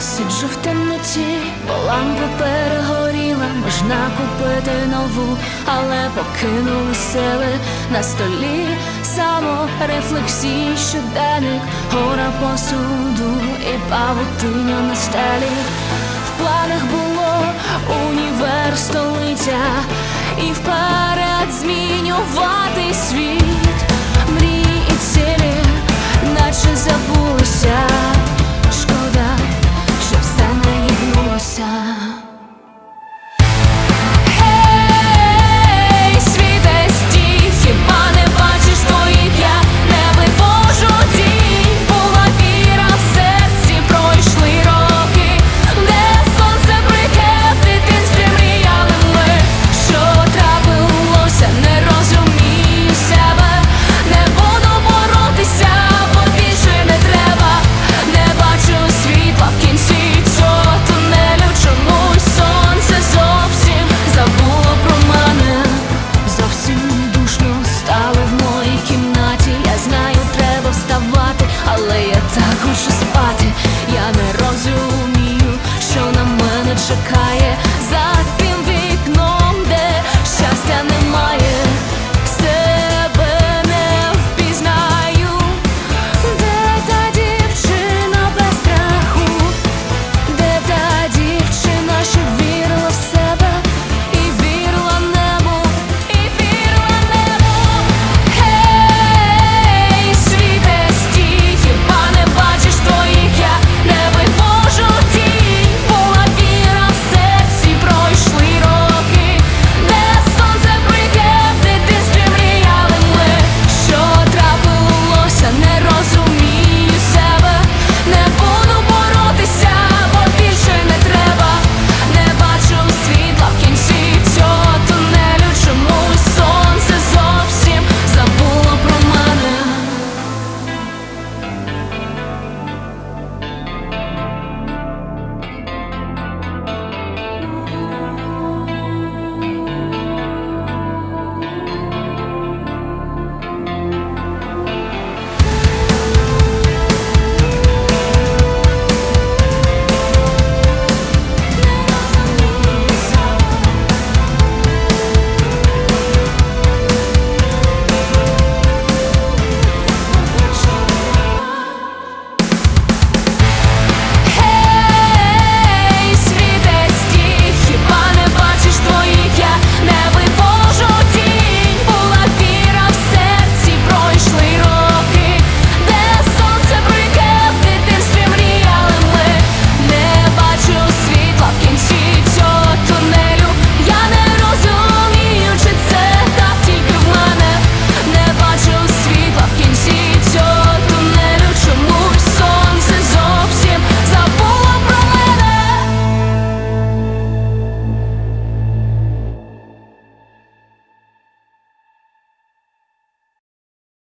Сиджу в темноті, бо лампа перегоріла, можна купити нову, але покинули сили на столі, саморефлексії, щоденник, гора посуду і павутиня на стелі. В планах було універ, столиця, і вперед змінював.